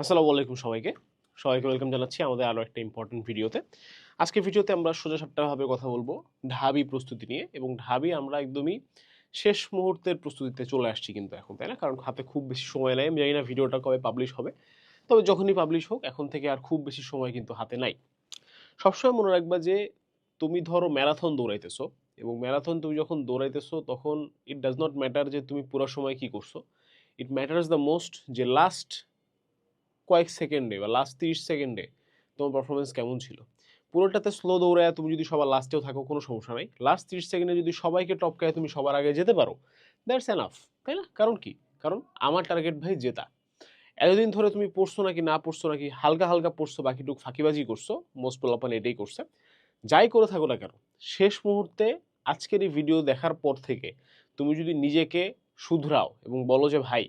আসসালামু আলাইকুম সবাইকে। সবাইকে ওয়েলকাম জানাচ্ছি আমাদের আরও একটা ইম্পর্টেন্ট ভিডিওতে। আজকে ভিডিওতে আমরা সোজা সাপটাভাবে কথা বলব ঢাবি প্রস্তুতি নিয়ে এবং ঢাবি আমরা একদমই শেষ মুহূর্তের প্রস্তুতিতে চলে আসছি কিন্তু এখন, তাই না? কারণ হাতে খুব বেশি সময় নেই। আমি জানি না ভিডিওটা কবে পাবলিশ হবে। তবে যখনই পাবলিশ হোক, এখন থেকে আর খুব বেশি সময় কিন্তু হাতে নাই। সবসময় মনে রাখবা যে তুমি ধরো ম্যারাথন দৌড়াইতেছো এবং ম্যারাথন তুমি যখন দৌড়াইতেছো তখন ইট ডাজ নট ম্যাটার যে তুমি পুরো সময় কি করছ। ইট ম্যাটার্স দ্য মোস্ট যে লাস্ট কয়েক সেকেন্ডে বা লাস্ট তিরিশ সেকেন্ডে তোমার পারফরমেন্স কেমন ছিল? পুরোটাতে স্লো দৌড়ায় তুমি যদি সবার লাস্টেও থাকো, কোনো সমস্যা নাই। লাস্ট তিরিশ সেকেন্ডে যদি সবাইকে টপকায় তুমি সবার আগে যেতে পারো দ্যাটস এনাফ তাই না? কারণ কি? কারণ আমার টার্গেট ভাই জেতা। এতদিন ধরে তুমি পড়ছো নাকি, না পড়ছো নাকি, হালকা হালকা পড়ছো, বাকিটুক ফাঁকিবাজি করছ মোস্ট পোলাপান এটাই করছে। যাই করে থাকো না কেন, শেষ মুহূর্তে আজকের এই ভিডিও দেখার পর থেকে তুমি যদি নিজেকে শুধরাও এবং বলো যে, ভাই,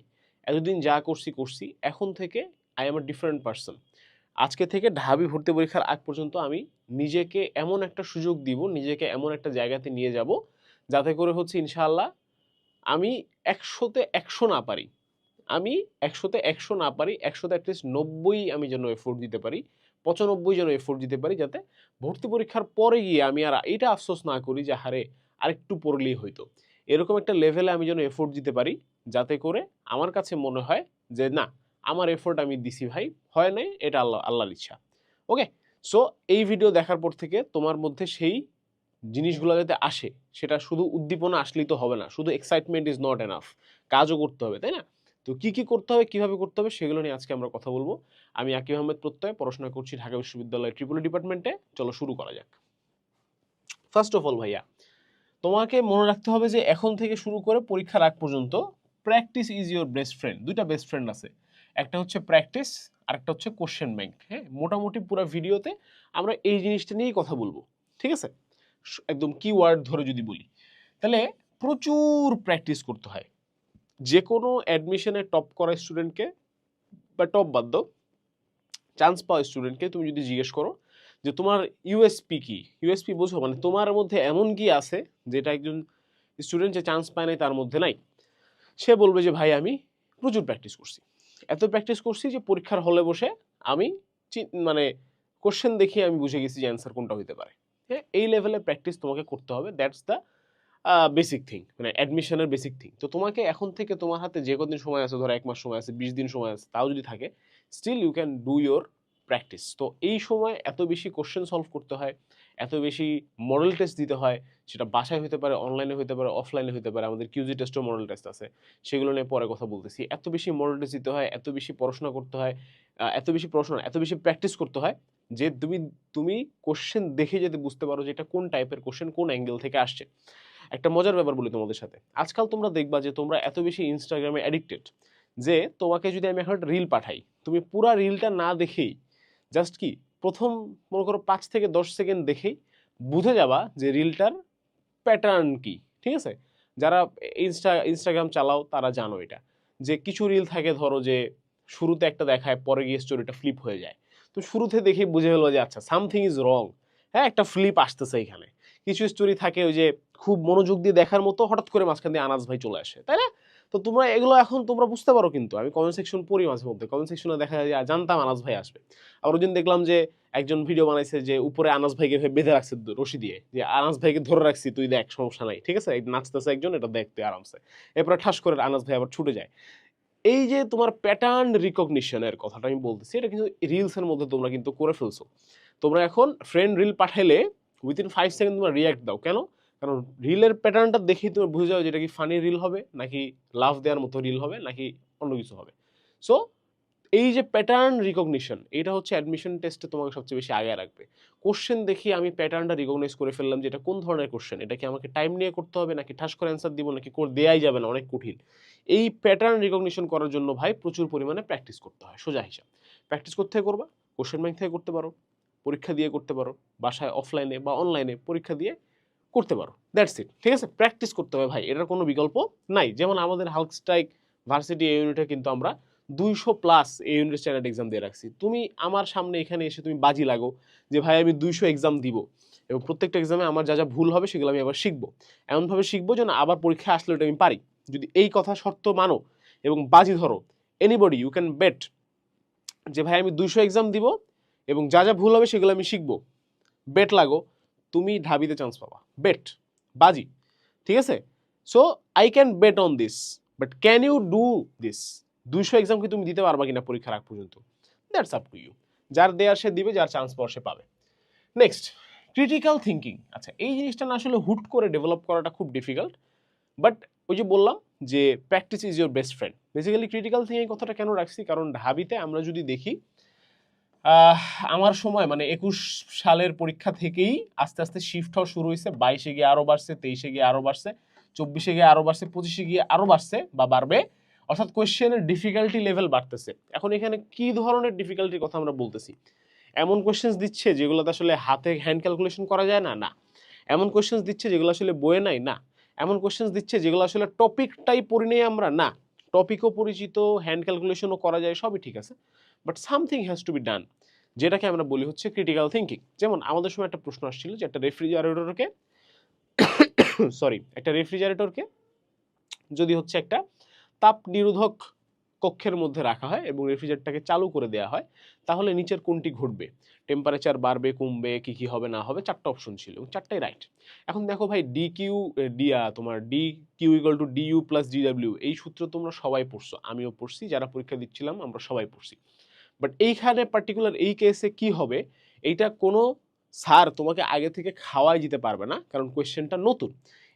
এতদিন যা করছি করছি, এখন থেকে I am a different person আজকে থেকে ঢাবি ভর্তি পরীক্ষার আগ পর্যন্ত আমি নিজেকে এমন একটা সুযোগ দিব, নিজেকে এমন একটা জায়গাতে নিয়ে যাব, যাতে করে হচ্ছে ইনশাআল্লাহ আমি একশোতে একশো না পারি। আমি একশোতে একশো না পারি, একশোতে অ্যাটলিস্ট নব্বই আমি যেন এফোর্ট দিতে পারি, পঁচানব্বই যেন এফোর্ট দিতে পারি, যাতে ভর্তি পরীক্ষার পরে গিয়ে আমি আর এটা আফসোস না করি যে, হারে, আরেকটু পড়লেই হইতো। এরকম একটা লেভেলে আমি যেন এফোর্ট দিতে পারি, যাতে করে আমার কাছে মনে হয় যে, না আমার এফোর্ট আমি দিছি ভাই, হয় নাই, এটা আল্লাহ, আল্লাহর ইচ্ছা। ওকে সো এই ভিডিও দেখার পর থেকে তোমার মধ্যে সেই জিনিসগুলো যাতে আসে, সেটা শুধু উদ্দীপনা আসলেই তো হবে না, শুধু এক্সাইটমেন্ট ইজ নট এনাফ কাজও করতে হবে, তাই না? তো কি কি করতে হবে, কীভাবে করতে হবে, সেগুলো নিয়ে আজকে আমরা কথা বলব। আমি আকিব আহমেদ প্রত্যয়, পড়াশোনা করছি ঢাকা বিশ্ববিদ্যালয়ের ট্রিপল ডিপার্টমেন্টে চলো শুরু করা যাক। ফার্স্ট অফ অল ভাইয়া, তোমাকে মনে রাখতে হবে যে এখন থেকে শুরু করে পরীক্ষার আগ পর্যন্ত practice is your best friend দুইটা বেস্ট ফ্রেন্ড আছে। একটা হচ্ছে প্র্যাকটিস আর একটা হচ্ছে কোশ্চেন ব্যাংক হ্যাঁ? মোটামুটি পুরো ভিডিওতে আমরা এই জিনিসটা নিয়েই কথা বলব, ঠিক আছে? একদম কিওয়ার্ড ধরে যদি বলি, তাহলে প্রচুর প্র্যাকটিস করতে হয়। যে কোনো অ্যাডমিশনে টপ করা স্টুডেন্টকে বা টপ বাদ দাও চান্স পাওয়া স্টুডেন্টকে তুমি যদি জিজ্ঞেস করো যে তোমার ইউএসপি কি? ইউএসপি বোঝো মানে তোমার মধ্যে এমন কি আছে যেটা একজন স্টুডেন্ট যে চান্স পায় নাই তার মধ্যে নাই? সে বলবে যে ভাই আমি প্রচুর প্র্যাকটিস করছি। এত প্র্যাকটিস করছি যে পরীক্ষার হলে বসে আমি মানে কোশ্চেন দেখে আমি বুঝে গেছি যে অ্যান্সার কোনটা হতে পারে। হ্যাঁ এই লেভেলে প্র্যাকটিস তোমাকে করতে হবে। দ্যাটস দ্য বেসিক থিং মানে অ্যাডমিশনের বেসিক থিং তো তোমাকে এখন থেকে তোমার হাতে যে কদিন সময় আছে, ধরো এক মাস সময় আছে, বিশ দিন সময় আছে, তাও যদি থাকে still you can do your practice তো এই সময় এত বেশি কোশ্চেন সলভ করতে হয় এত বেশি মডেল টেস্ট দিতে হয়, সেটা বাসায় হতে পারে অনলাইনে হতে পারে অফলাইনে হতে পারে, আমাদের কিউজি টেস্টও মডেল টেস্ট আছে। সেগুলো নিয়ে পরে কথা বলতেছি। এত বেশি মডেল টেস্ট দিতে হয়, এত বেশি পড়াশোনা করতে হয় এত বেশি পড়াশোনা, এত বেশি প্র্যাকটিস করতে হয় যে তুমি তুমি কোশ্চেন দেখে যদি বুঝতে পারো যে এটা কোন টাইপের কোশ্চেন কোন অ্যাঙ্গেল থেকে আসছে। একটা মজার ব্যাপার বলি তোমাদের সাথে। আজকাল তোমরা দেখবা যে তোমরা এত বেশি ইনস্টাগ্রামে অ্যাডিক্টেড যে তোমাকে যদি আমি এখন রিল পাঠাই, তুমি পুরা রিলটা না দেখেই জাস্ট কি প্রথম মনে করো পাঁচ থেকে দশ সেকেন্ড দেখেই বুঝে যাবা যে রিলটার প্যাটার্ন কি, ঠিক আছে? যারা ইনস্টা ইনস্টাগ্রাম চালাও তারা জানো এটা। যে কিছু রিল থাকে ধরো যে শুরুতে একটা দেখায়, পরে গিয়ে স্টোরিটা ফ্লিপ হয়ে যায়। তো শুরুতে দেখেই বুঝে গেলো যে আচ্ছা সামথিং ইজ রং হ্যাঁ একটা ফ্লিপ আসতেছে এখানে। কিছু স্টোরি থাকে ওই যে খুব মনোযোগ দিয়ে দেখার মতো হঠাৎ করে মাঝখান দিয়ে আনাজ ভাই চলে আসে, তাই না? তো তোমরা এগুলো এখন তোমরা বুঝতে পারো কিন্তু। আমি কমেন্ট সেকশন পড়ি মাঝে মধ্যে। কমেন্ট সেকশনে দেখা যায়, জানতাম আনাস ভাই আসবে। আবার ওই দেখলাম যে একজন ভিডিও বানাইছে যে উপরে আনাস ভাইকে বেঁধে রাখছে রশি দিয়ে। যে আনাস ভাইকে ধরে রাখছি, তুই দেখ, সমস্যা নাই, ঠিক আছে? নাচতেছে একজন, এটা দেখতে আরামসে। এরপরে ঠাস করে আনাস ভাই আবার ছুটে যায়। এই যে তোমার প্যাটার্ন রিকগনিশনের কথাটা আমি বলতেছি, এটা কিন্তু রিলসের মধ্যে তোমরা কিন্তু করে ফেলছো। তোমরা এখন ফ্রেন্ড রিল পাঠাইলে উইদিন ফাইভ সেকেন্ড তোমরা রিয়াক্ট দাও। কেন? কারণ রিলের প্যাটার্নটা দেখেই তুমি বুঝে যাও যেটা কি ফানি রিল হবে, নাকি লাভ দেওয়ার মতো রিল হবে, নাকি অন্য কিছু হবে। সো এই যে প্যাটার্ন রিকগনিশন এটা হচ্ছে অ্যাডমিশন টেস্টে তোমাকে সবচেয়ে বেশি আগে রাখবে। কোশ্চেন দেখি আমি প্যাটার্নটা রিকগনাইজ করে ফেললাম যে এটা কোন ধরনের কোশ্চেন এটা কি আমাকে টাইম নিয়ে করতে হবে, নাকি ঠাস করে অ্যান্সার দিব, নাকি কোর দেওয়াই যাবে না? অনেক কঠিন। এই প্যাটার্ন রিকগনিশন করার জন্য ভাই প্রচুর পরিমাণে প্র্যাকটিস করতে হয়, সোজা হিসাব। প্র্যাকটিস করতে করবা? কোশ্চেন ব্যাংক থেকে করতে পারো, পরীক্ষা দিয়ে করতে পারো, বাসায় অফলাইনে বা অনলাইনে পরীক্ষা দিয়ে করতে পারো। দ্যাটস ইট ঠিক আছে? প্র্যাকটিস করতে হবে ভাই। এটার কোনো বিকল্প নাই। যেমন আমাদের হাল্ক স্ট্রাইক ভার্সিটি এই ইউনিটে কিন্তু আমরা দুইশো প্লাস এই ইউনিট স্ট্যান্ডার্ড এক্সাম দিয়ে রাখছি। তুমি আমার সামনে এখানে এসে তুমি বাজি লাগো যে, ভাই, আমি দুইশো এক্সাম দিব। এবং প্রত্যেকটা এক্সামে আমার যা যা ভুল হবে সেগুলো আমি আবার শিখব। এমনভাবে শিখব যেন আবার পরীক্ষায় আসলে ওটা আমি পারি। যদি এই কথা শর্ত মানো এবং বাজি ধরো এনিবডি ইউ ক্যান বেট যে, ভাই, আমি দুইশো এক্সাম দিব এবং যা যা ভুল হবে সেগুলো আমি শিখব। বেট লাগো। তুমি ঢাবিতে চান্স পাবা। বেট বাজি। ঠিক আছে? So I can bet on this but can you do this দুইশো এক্সাম কি তুমি দিতে পারবা কিনা পরীক্ষার আগ পর্যন্ত? দ্যাটস আপ টু ইউ যার দেয়ার সে দিবে, যার চান্স পাওয়ার সে পাবে। নেক্সট ক্রিটিক্যাল থিঙ্কিং আচ্ছা এই জিনিসটা না আসলে হুট করে ডেভেলপ করাটা খুব ডিফিকাল্ট বাট ওই যে বললাম যে practice is your best friend basically critical thinking কথাটা কেন রাখছি? কারণ ঢাবিতে আমরা যদি দেখি আমার সময় মানে একুশ সালের পরীক্ষা থেকেই আস্তে আস্তে শিফট হওয়া শুরু হয়েছে। বাইশে গিয়ে আরও বাড়ছে, তেইশে গিয়ে আরও বাড়ছে, চব্বিশে গিয়ে আরও বাড়ছে, পঁচিশে গিয়ে আরও বাড়ছে বা বাড়বে। অর্থাৎ কোয়েশ্চেনের ডিফিকাল্টি লেভেল বাড়তেছে। এখন এখানে কি ধরনের ডিফিকাল্টির কথা আমরা বলতেছি? এমন কোয়েশ্চেন্স দিচ্ছে যেগুলোতে আসলে হাতে হ্যান্ড ক্যালকুলেশন করা যায় না না। এমন কোয়েশ্চেন্স দিচ্ছে যেগুলো আসলে বইয়ে নাই, না। এমন কোয়েশ্চেন্স দিচ্ছে যেগুলো আসলে টপিকটাই পড়ি নেই আমরা, না। টপিকও পরিচিত হ্যান্ড ক্যালকুলেশনও করা যায়, সবই ঠিক আছে। But something has to be done যেটাকে আমরা বলি হচ্ছে ক্রিটিক্যাল থিঙ্কিং যেমন আমাদের সময় একটা প্রশ্ন আসছিল যে একটা রেফ্রিজারেটরকে সরি একটা রেফ্রিজারেটরকে যদি হচ্ছে একটা তাপ নিরোধক কক্ষের মধ্যে রাখা হয় এবং রেফ্রিজারেটরটাকে চালু করে দেওয়া হয়, তাহলে নিচের কোনটি ঘটবে? টেম্পারেচার বাড়বে, কমবে, কি কি হবে, না হবে, চারটা অপশন ছিল এবং চারটাই রাইট এখন দেখো ভাই ডি কিউ ডি তোমার D Q equal to D U plus D W এই সূত্র তোমরা সবাই পড়ছো, আমিও পড়ছি, যারা পরীক্ষা দিচ্ছিলাম আমরা সবাই পড়ছি। বাট এইখানে পার্টিকুলার এই কেসে কি হবে? এইটা কোনো স্যার তোমাকে আগে থেকে খাওয়াই দিতে পারবে না, কারণ কোয়েশ্চেনটা নতুন।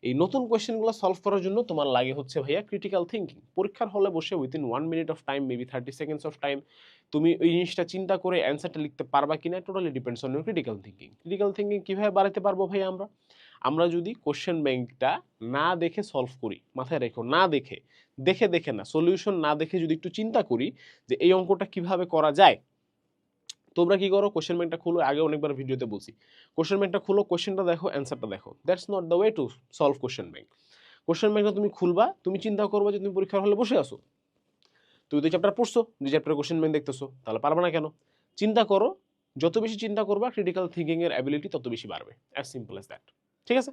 এই নতুন কোয়েশ্চেনগুলো সলভ করার জন্য তোমার লাগে হচ্ছে ভাইয়া ক্রিটিক্যাল থিঙ্কিং পরীক্ষার হলে বসে within one minute of time maybe thirty seconds of time তুমি ওই জিনিসটা চিন্তা করে অ্যান্সারটা লিখতে পারবা কিনা totally depends on critical thinking critical thinking কীভাবে বাড়াতে পারব ভাইয়া আমরা? আমরা যদি কোশ্চেন ব্যাংকটা না দেখে সলভ করি, মাথায় রেখো, না দেখে দেখে দেখে না সলিউশন না দেখে যদি একটু চিন্তা করি যে এই অঙ্কটা কীভাবে করা যায় তোমরা কি করো? কোশ্চেন ব্যাংকটা খুলো। আগে অনেকবার ভিডিওতে বলছি। কোশ্চেন ব্যাংকটা খুলো কোশ্চেনটা দেখো অ্যান্সারটা দেখো। That's not the way to solve question bank question ব্যাংকটা তুমি খুলবা, তুমি চিন্তা করবা যে তুমি পরীক্ষার হলে বসে আসো তুমি তো চ্যাপ্টার পড়ছো, যে চ্যাপ্টারে কোশ্চেন ব্যাংক দেখতেছো, তাহলে পারবে না কেন? চিন্তা করো, যত বেশি চিন্তা করবা ক্রিটিক্যাল থিঙ্কিংয়ের অ্যাবিলিটি তত বেশি বাড়বে। অ্যাজ সিম্পল অ্যাজ দ্যাট ঠিক আছে?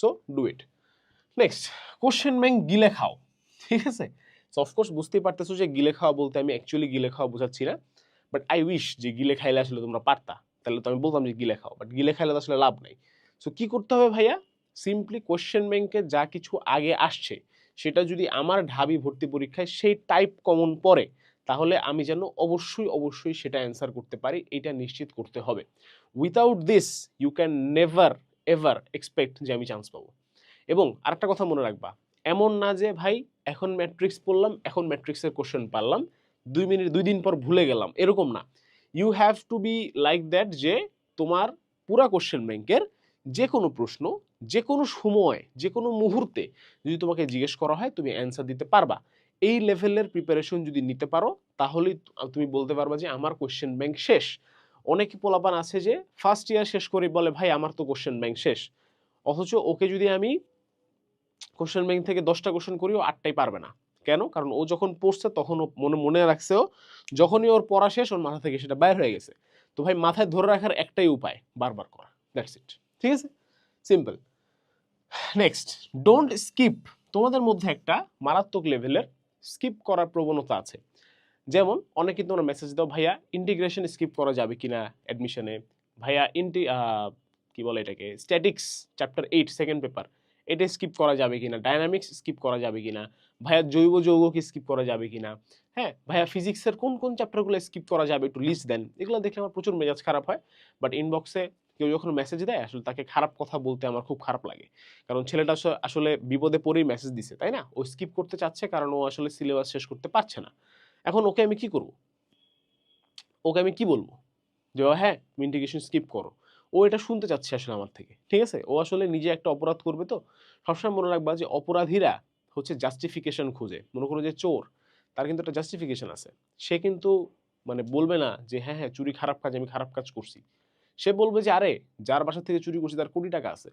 So do it next question bank গিলে খাও। ঠিক আছে? সো অফকোর্স বুঝতেই পারতেছো যে গিলে খাওয়া বলতে আমি অ্যাকচুয়ালি গিলে খাওয়া বোঝাচ্ছি না। বাট আই উইশ যে গিলে খাইলে আসলে তোমরা পারতা। তাহলে তো আমি বলতাম যে গিলে খাও। বাট গিলে খাইলে তো আসলে লাভ নাই। সো কি করতে হবে ভাইয়া? সিম্পলি কোশ্চেন ব্যাংকে যা কিছু আগে আসছে, সেটা যদি আমার ঢাবি ভর্তি পরীক্ষায় সেই টাইপ কমন পড়ে, তাহলে আমি যেন অবশ্যই অবশ্যই সেটা অ্যান্সার করতে পারি, এটা নিশ্চিত করতে হবে। Without this you can never ever expect যে আমি চান্স পাবো। এবং আরেকটা কথা মনে রাখবা, এমন না যে ভাই, এখন ম্যাট্রিক্স পড়লাম, এখন ম্যাট্রিক্সের কোশ্চেন পারলাম। দুই মিনিট, দুই দিন পর ভুলে গেলাম। এরকম না। You have to be like that যে তোমার পুরা কোশ্চেন ব্যাংকের যে কোনো প্রশ্ন যে কোনো সময় যে কোনো মুহূর্তে যদি তোমাকে জিজ্ঞেস করা হয়, তুমি অ্যান্সার দিতে পারবা। এই লেভেলের প্রিপারেশন যদি নিতে পারো, তাহলেই তুমি বলতে পারবা যে আমার কোশ্চেন ব্যাংক শেষ। অনেক পোলাপান আছে যে ফার্স্ট ইয়ার শেষ করে বলে, ভাই, আমার তো কোশ্চেন ব্যাংক শেষ। অথচ ওকে যদি আমি কোশ্চেন ব্যাংক থেকে দশটা কোশ্চেন করি ও আটটাই পারবে না। কেন? কারণ ও যখন পড়ছে তখন ও মনে মনে রাখছে ও, যখনই ওর পড়া শেষ, ওর মাথা থেকে সেটা বাইর হয়ে গেছে। তো ভাই, মাথায় ধরে রাখার একটাই উপায়, বারবার করা। দ্যাটস ইট ঠিক আছে? সিম্পল নেক্সট ডোন্ট স্কিপ তোমাদের মধ্যে একটা মারাত্মক লেভেলের স্কিপ করার প্রবণতা আছে। যেমন, অনেকে তোমরা মেসেজ দাও, ভাইয়া ইন্টিগ্রেশন স্কিপ করা যাবে কিনা অ্যাডমিশনে ভাইয়া ইন্টি কি বলে এটাকে? Statics chapter eight second paper এটা স্কিপ করা যাবে কিনা? ডায়নামিক্স স্কিপ করা যাবে কিনা? ভাইয়া জৈব যৌগকে স্কিপ করা যাবে কিনা? হ্যাঁ ভাইয়া ফিজিক্সের কোন কোন চ্যাপ্টারগুলো স্কিপ করা যাবে একটু লিস্ট দেন। এগুলো দেখে আমার প্রচুর মেজাজ খারাপ হয়। বাট ইনবক্সে কেউ যখন মেসেজ দেয়, আসলে তাকে খারাপ কথা বলতে আমার খুব খারাপ লাগে। কারণ ছেলেটা আসলে বিপদে পড়েই মেসেজ দিছে, তাই না? ও স্কিপ করতে চাচ্ছে কারণ ও আসলে সিলেবাস শেষ করতে পারছে না। এখন ওকে আমি কি করব? ওকে আমি কি বলব? যে হ্যাঁ তুমি ইন্টিগ্রেশন স্কিপ করো। ও এটা শুনতে চাচ্ছে আসলে আমার থেকে, ঠিক আছে? ও আসলে নিজে একটা অপরাধ করবে তো? সবসময় মনে রাখবা যে, অপরাধীরা হচ্ছে জাস্টিফিকেশন খুঁজে। মনে করো যে চোর, তার কিন্তু একটা জাস্টিফিকেশন আছে। সে কিন্তু মানে বলবে না যে হ্যাঁ হ্যাঁ চুরি খারাপ কাজ, আমি খারাপ কাজ করছি। সে বলবে যে, আরে, যার বাসা থেকে চুরি করছি, তার কোটি টাকা আছে।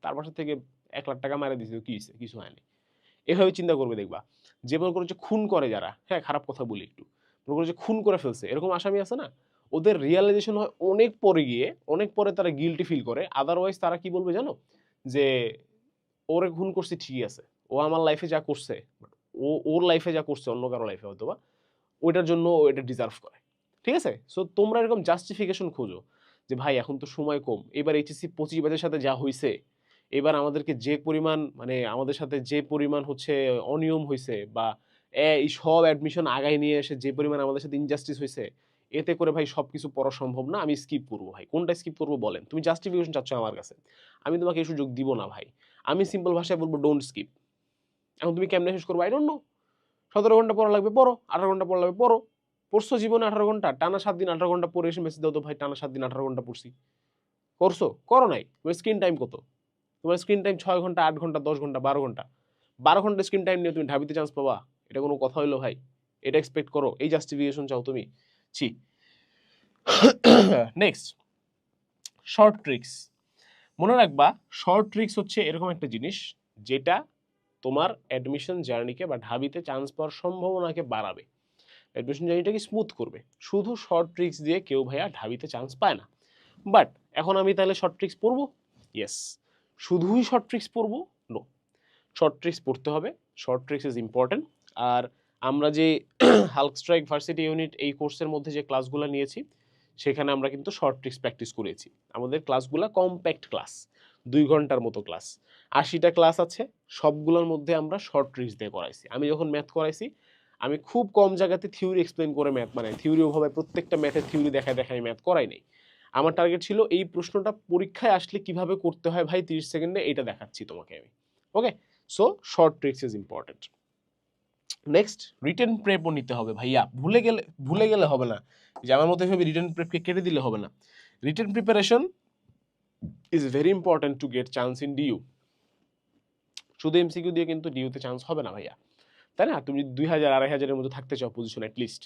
তার বাসা থেকে এক লাখ টাকা মারা দিয়েছে কি হয়েছে? কিছু হয়নি। এভাবে চিন্তা করবে দেখবা। যে মনে করো যে খুন করে যারা হ্যাঁ খারাপ কথা বলি একটু। মনে করো যে খুন করে ফেলছে, এরকম আসামি আছে না? ওদের রিয়ালাইজেশন হয় অনেক পরে গিয়ে, অনেক পরে তারা গিলটি ফিল করে। আদারওয়াইজ তারা কি বলবে জানো? যে, ওরে খুন করছি ঠিকই আছে। ও আমার লাইফে যা করছে, ও, ওর লাইফে যা করছে, অন্য কারও লাইফে হয়তো বা, ওইটার জন্য ও এটা ডিজার্ভ করে। ঠিক আছে? সো তোমরা এরকম জাস্টিফিকেশন খোঁজো যে, ভাই, এখন তো সময় কম। এবার এইচএসসি পঁচিশ ব্যাচের সাথে যা হয়েছে এবার আমাদেরকে যে পরিমাণ মানে আমাদের সাথে যে পরিমাণ হচ্ছে অনিয়ম হয়েছে বা এই সব অ্যাডমিশন আগায় নিয়ে এসে যে পরিমাণ আমাদের সাথে ইনজাস্টিস হয়েছে এতে করে ভাই সব কিছু পড়া সম্ভব না, আমি স্কিপ করব ভাই। কোনটা স্কিপ করব বলেন? তুমি জাস্টিফিকেশন চাচ্ছ আমার কাছে। আমি তোমাকে এই সুযোগ দিব না ভাই। আমি সিম্পল ভাষায় বলব ডোন্ট স্কিপ এখন তুমি কেমনে শেষ করব? আই ডোন্ট নো সতেরো ঘণ্টা পড়া লাগবে, পড়ো। আঠারো ঘণ্টা পড়া লাগবে, পড়ো। পড়ছো জীবনে আঠারো ঘণ্টা, টানা সাত দিন আঠারো ঘণ্টা পড়ে এসে মেসেজ দাও তো ভাই, টানা সাত দিন আঠারো ঘণ্টা পড়ছি। করছ? করো নাই। তোমার স্ক্রিন টাইম কত? তোমার স্ক্রিন টাইম ছয় ঘণ্টা, আট ঘণ্টা, দশ ঘণ্টা, বারো ঘণ্টা। বারো ঘণ্টা স্ক্রিন টাইম নিয়ে তুমি ঢাবিতে চান্স পাবা। এটা কোনো কথা হইল ভাই। এটা এক্সপেক্ট করো। এই জাস্টিফিকেশন চাও তুমি? ছি। নেক্সট শর্ট ট্রিক্স মনে রাখবা শর্ট ট্রিক্স হচ্ছে এরকম একটা জিনিস যেটা তোমার অ্যাডমিশন জার্নিকে বা ঢাবিতে চান্স পাওয়ার সম্ভাবনাকে বাড়াবে। অ্যাডমিশন জার্নিটাকে স্মুথ করবে? শুধু শর্ট ট্রিক্স দিয়ে কেউ ভাইয়া ঢাবিতে চান্স পায় না। বাট এখন আমি তাহলে শর্ট ট্রিক্স পড়ব? ইয়েস শুধুই শর্ট ট্রিক্স পড়ব? নো শর্ট ট্রিক্স পড়তে হবে। শর্ট ট্রিক্স ইজ ইম্পর্টেন্ট আর আমরা যে হাল্ক স্ট্রাইক ভার্সিটি ইউনিট এই কোর্সের মধ্যে যে ক্লাসগুলো নিয়েছি, সেখানে আমরা কিন্তু শর্ট ট্রিক্স প্র্যাকটিস করেছি। আমাদের ক্লাসগুলো কম্প্যাক্ট ক্লাস দুই ঘণ্টার মতো ক্লাস আশিটা ক্লাস আছে, সবগুলোর মধ্যে আমরা শর্ট ট্রিক্স দিয়ে করাইছি। আমি যখন ম্যাথ করাইছি, আমি খুব কম জায়গাতে থিওরি এক্সপ্লেন করে ম্যাথ মানে থিওরি ওভাবে প্রত্যেকটা ম্যাথের থিওরি দেখায় দেখায় ম্যাথ করাই নাই। আমার টার্গেট ছিল এই প্রশ্নটা পরীক্ষায় আসলে কীভাবে করতে হয় ভাই তিরিশ সেকেন্ডে এটা দেখাচ্ছি তোমাকে আমি। Okay so short tricks is important next return প্রেপও নিতে হবে ভাইয়া। ভুলে গেলে ভুলে গেলে হবে না। যে আমার মতো এভাবে রিটেন প্রেপকে কেটে দিলে হবে না। Written preparation is very important to get chance in DU শুধু এমসিকিউ দিয়ে কিন্তু ডিউতে চান্স হবে না ভাইয়া। তাই না? তুমি দুই হাজার, আড়াই হাজারের মধ্যে থাকতে চাও পজিশন অ্যাটলিস্ট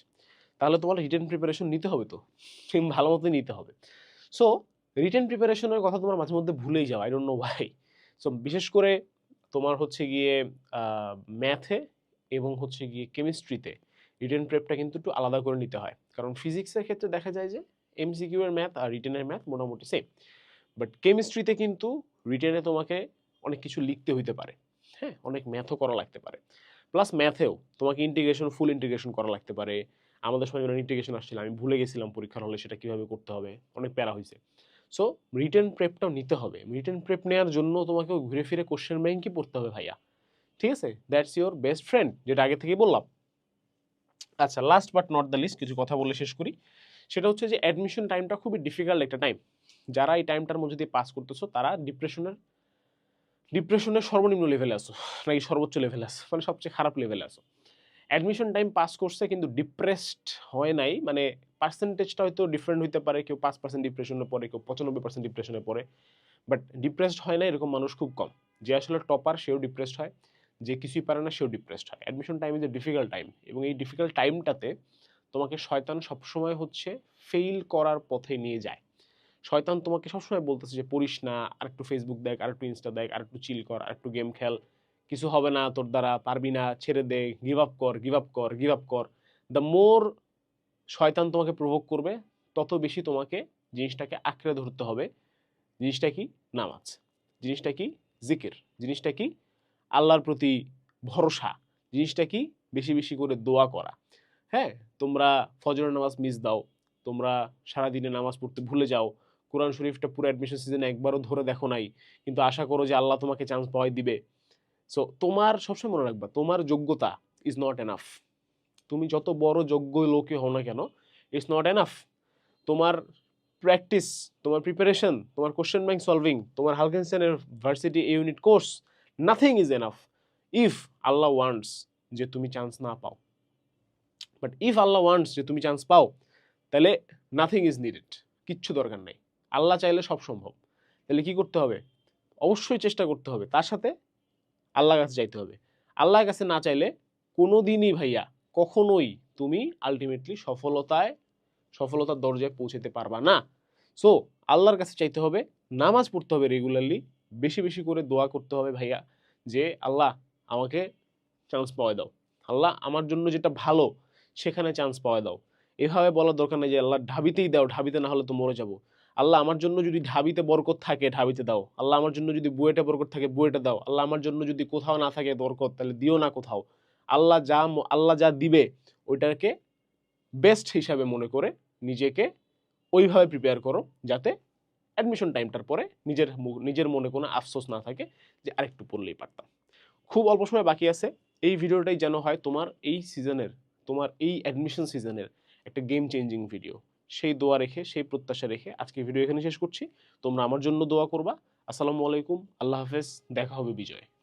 তাহলে তোমার রিটেন প্রিপারেশন নিতে হবে তো। ভালো মতো নিতে হবে। সো রিটেন প্রিপারেশনের কথা তোমার মাঝে মধ্যে ভুলেই যাও আই ডোন্ট নো ভাই সো বিশেষ করে তোমার হচ্ছে গিয়ে ম্যাথে এবং হচ্ছে গিয়ে কেমিস্ট্রিতে রিটেন প্রেপটা কিন্তু একটু আলাদা করে নিতে হয়। কারণ ফিজিক্সের ক্ষেত্রে দেখা যায় যে এমসিকিউ এর ম্যাথ আর রিটেনের ম্যাথ মোটামুটি সেম বাট কেমিস্ট্রিতে কিন্তু রিটেনে তোমাকে অনেক কিছু লিখতে হইতে পারে। হ্যাঁ অনেক ম্যাথও করা লাগতে পারে। প্লাস ম্যাথেও তোমাকে ইন্টিগ্রেশন ফুল ইন্টিগ্রেশন করা লাগতে পারে। আমাদের সময় যখন ইন্টিগ্রেশন আসছিল, আমি ভুলে গেছিলাম পরীক্ষার হলে সেটা কীভাবে করতে হবে, অনেক প্যারা হয়েছে সো রিটেন প্রেপটাও নিতে হবে। রিটেন প্রেপ নেওয়ার জন্য তোমাকে ঘুরে ফিরে কোশ্চেন ব্যাংকই পড়তে হবে ভাইয়া। ঠিক আছে? দ্যাটস ইউর বেস্ট ফ্রেন্ড যেটা আগে থেকেই বললাম। আচ্ছা last but not the least কিছু কথা বলে শেষ করি। সেটা হচ্ছে যে অ্যাডমিশন টাইমটা খুবই ডিফিকাল্ট একটা টাইম যারা এই টাইমটার মধ্যে দিয়ে পাস করতেছো, তারা ডিপ্রেশনের ডিপ্রেশনের সর্বনিম্ন লেভেলে আসো নাকি সর্বোচ্চ লেভেলে আসো মানে সবচেয়ে খারাপ লেভেলে আসো অ্যাডমিশন টাইম পাস করছে কিন্তু ডিপ্রেসড হয় নাই মানে পার্সেন্টেজটা হয়তো ডিফারেন্ট হইতে পারে, কেউ পাঁচ পার্সেন্ট ডিপ্রেশনে পড়ে, কেউ পঁচানব্বই পার্সেন্ট ডিপ্রেশনে পড়ে বাট ডিপ্রেসড হয় না এরকম মানুষ খুব কম। যে আসলে টপার সেও ডিপ্রেসড হয়, যে কিছুই পারে না, সেও ডিপ্রেসড হয়। Admission time is a difficult time এবং এই ডিফিকাল্ট টাইমটাতে তোমাকে শয়তান সবসময় হচ্ছে ফেইল করার পথে নিয়ে যায়। শয়তান তোমাকে সবসময় বলতেছে যে, পড়িস না আর একটু ফেসবুক দেখ আর একটু ইনস্টা দেখ আর একটু চিল কর আর একটু গেম খেল। কিছু হবে না তোর দ্বারা, পারবি না, ছেড়ে দে গিভ আপ কর গিভ আপ কর গিভ আপ কর। দ্য মোর শয়তান তোমাকে প্রভোগ করবে, তত বেশি তোমাকে জিনিসটাকে আঁকড়ে ধরতে হবে। জিনিসটা কি? নামাজ। জিনিসটা কি? জিকির। জিনিসটা কি? আল্লাহর প্রতি ভরসা। জিনিসটা কি? বেশি বেশি করে দোয়া করা। হ্যাঁ? তোমরা ফজরের নামাজ মিস দাও। তোমরা সারাদিনে নামাজ পড়তে ভুলে যাও। কোরআন শরীফটা পুরো অ্যাডমিশন সিজনে একবারও ধরে দেখো নাই। কিন্তু আশা করো যে আল্লাহ তোমাকে চান্স পাওয়াই দিবে। সো তোমার সবসময় মনে রাখবা, তোমার যোগ্যতা ইজ নট এনাফ তুমি যত বড় যোগ্য লোকই হও না কেন ইটস নট এনাফ তোমার প্র্যাকটিস তোমার প্রিপারেশন তোমার কোশ্চেন ব্যাংক সলভিং তোমার হালকেনসেনের varsity unit course nothing is enough if Allah wants যে তুমি চান্স না পাও। বাট ইফ আল্লাহ ওয়ান্টস যে তুমি চান্স পাও, তাহলে নাথিং ইজ নিডেড কিচ্ছু দরকার নাই। আল্লাহ চাইলে সব সম্ভব। তাহলে কি করতে হবে? অবশ্যই চেষ্টা করতে হবে। তার সাথে আল্লাহর কাছে চাইতে হবে। আল্লাহর কাছে না চাইলে কোনো দিনই ভাইয়া কখনোই তুমি আলটিমেটলি সফলতায়, সফলতার দরজায় পৌঁছাতে পারবা না। সো আল্লাহর কাছে চাইতে হবে, নামাজ পড়তে হবে রেগুলারলি বেশি বেশি করে দোয়া করতে হবে ভাইয়া যে, আল্লাহ, আমাকে চান্স পাওয়া দাও। আল্লাহ, আমার জন্য যেটা ভালো, সেখানে চান্স পাওয়া দাও। এভাবে বলার দরকার নেই যে, আল্লাহ, ঢাবিতেই দাও, ঢাবিতে না হলে তো মরে যাব। আল্লাহ আমার জন্য যদি ঢাবিতে বরকত থাকে, ঢাবিতে দাও। আল্লাহ আমার জন্য যদি বুয়েটে বরকত থাকে, বুয়েটে দাও। আল্লাহ আমার জন্য যদি কোথাও না থাকে বরকত, তাহলে দিও না কোথাও। আল্লাহ যা আল্লাহ যা দিবে, ওইটাকে বেস্ট হিসাবে মনে করে নিজেকে ওইভাবে প্রিপেয়ার করো, যাতে অ্যাডমিশন টাইমটার পরে নিজের নিজের মনে কোনো আফসোস না থাকে যে আরেকটু পড়লেই পারতাম। খুব অল্প সময় বাকি আছে। এই ভিডিওটাই যেন হয় তোমার এই সিজনের তোমার এই অ্যাডমিশন সিজনের একটা গেম চেঞ্জিং ভিডিও সেই দোয়া রেখে, সেই প্রত্যাশা রেখে আজকে ভিডিও এখানে শেষ করছি। তোমরা আমার জন্য দোয়া করবা। আসসালামু আলাইকুম। আল্লাহ হাফেজ। দেখা হবে বিজয়।